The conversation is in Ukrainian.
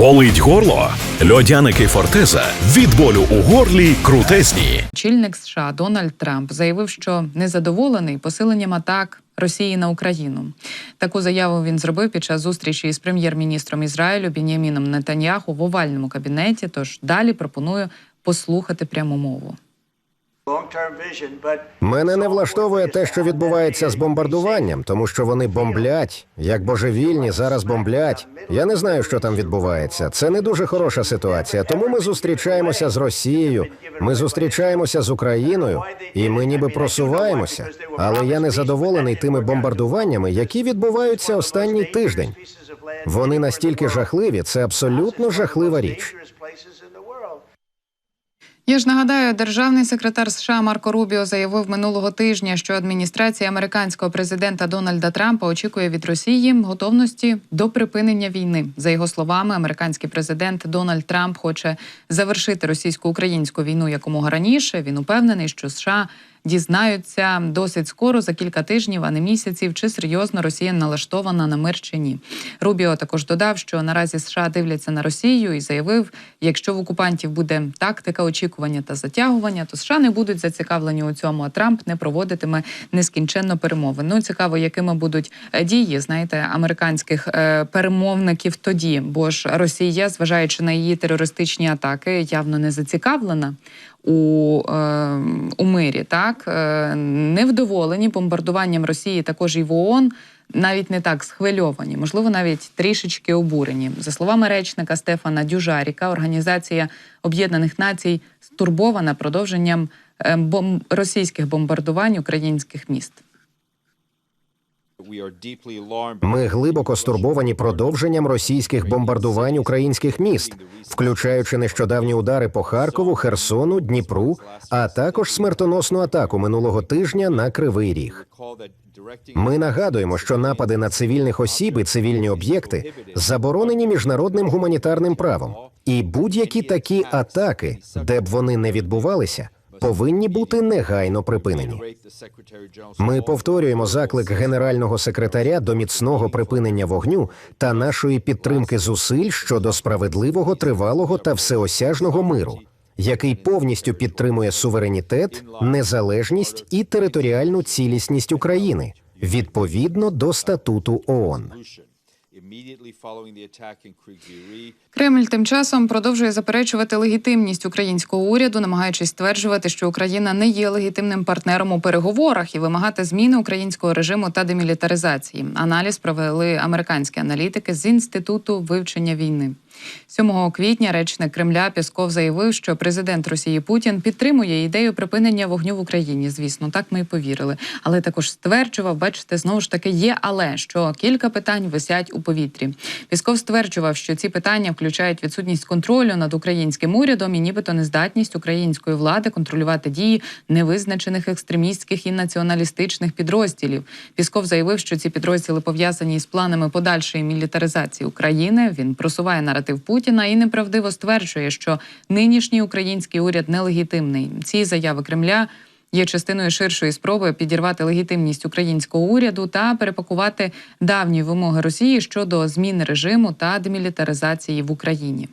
Болить горло? Льодяники Фортеза від болю у горлі крутезні. Чільник США Дональд Трамп заявив, що незадоволений посиленням атак Росії на Україну. Таку заяву він зробив під час зустрічі із прем'єр-міністром Ізраїлю Бін'яміном Нетаньяху в овальному кабінеті. Тож далі пропоную послухати пряму мову. Мене не влаштовує те, що відбувається з бомбардуванням, тому що вони бомблять, як божевільні зараз бомблять. Я не знаю, що там відбувається. Це не дуже хороша ситуація. Тому ми зустрічаємося з Росією, ми зустрічаємося з Україною, і ми ніби просуваємося. Але я не задоволений тими бомбардуваннями, які відбуваються останній тиждень. Вони настільки жахливі, це абсолютно жахлива річ. Я ж нагадаю, державний секретар США Марко Рубіо заявив минулого тижня, що адміністрація американського президента Дональда Трампа очікує від Росії готовності до припинення війни. За його словами, американський президент Дональд Трамп хоче завершити російсько-українську війну якомога раніше. Він упевнений, що США дізнаються досить скоро за кілька тижнів, а не місяців, чи серйозно Росія налаштована на мир чи ні. Рубіо також додав, що наразі США дивляться на Росію і заявив, якщо в окупантів буде тактика очікування та затягування, то США не будуть зацікавлені у цьому. А Трамп не проводитиме нескінченно перемовин. Ну цікаво, якими будуть е, дії, знаєте, американських е, перемовників тоді, бо ж Росія, зважаючи на її терористичні атаки, явно не зацікавлена у, е, у мирі. Так е, невдоволені бомбардуванням Росії, також і в ООН, навіть не так схвильовані, можливо, навіть трішечки обурені. За словами речника Стефана Дюжаріка, Організація Об'єднаних Націй стурбована продовженням е, російських бомбардувань українських міст. Ми глибоко стурбовані продовженням російських бомбардувань українських міст, включаючи нещодавні удари по Харкову, Херсону, Дніпру, а також смертоносну атаку минулого тижня на Кривий Ріг. Ми нагадуємо, що напади на цивільних осіб і цивільні об'єкти заборонені міжнародним гуманітарним правом, і будь-які такі атаки, де б вони не відбувалися, повинні бути негайно припинені. Ми повторюємо заклик генерального секретаря до міцного припинення вогню та нашої підтримки зусиль щодо справедливого, тривалого та всеосяжного миру, який повністю підтримує суверенітет, незалежність і територіальну цілісність України відповідно до статуту ООН. Кремль тим часом продовжує заперечувати легітимність українського уряду, намагаючись стверджувати, що Україна не є легітимним партнером у переговорах і вимагати зміни українського режиму та демілітаризації. Аналіз провели американські аналітики з інституту вивчення війни. 7 квітня речник Кремля Пісков заявив, що президент Росії Путін підтримує ідею припинення вогню в Україні. Звісно, так ми й повірили. Але також стверджував, бачите, знову ж таки є, але що кілька питань висять у повітрі. Пісков стверджував, що ці питання включають відсутність контролю над українським урядом і нібито нездатність української влади контролювати дії невизначених екстремістських і націоналістичних підрозділів. Пісков заявив, що ці підрозділи пов'язані із планами подальшої мілітаризації України. Він просуває наратив Путіна і неправдиво стверджує, що нинішній український уряд нелегітимний. Ці заяви Кремля. Є частиною ширшої спроби підірвати легітимність українського уряду та перепакувати давні вимоги Росії щодо зміни режиму та демілітаризації в Україні.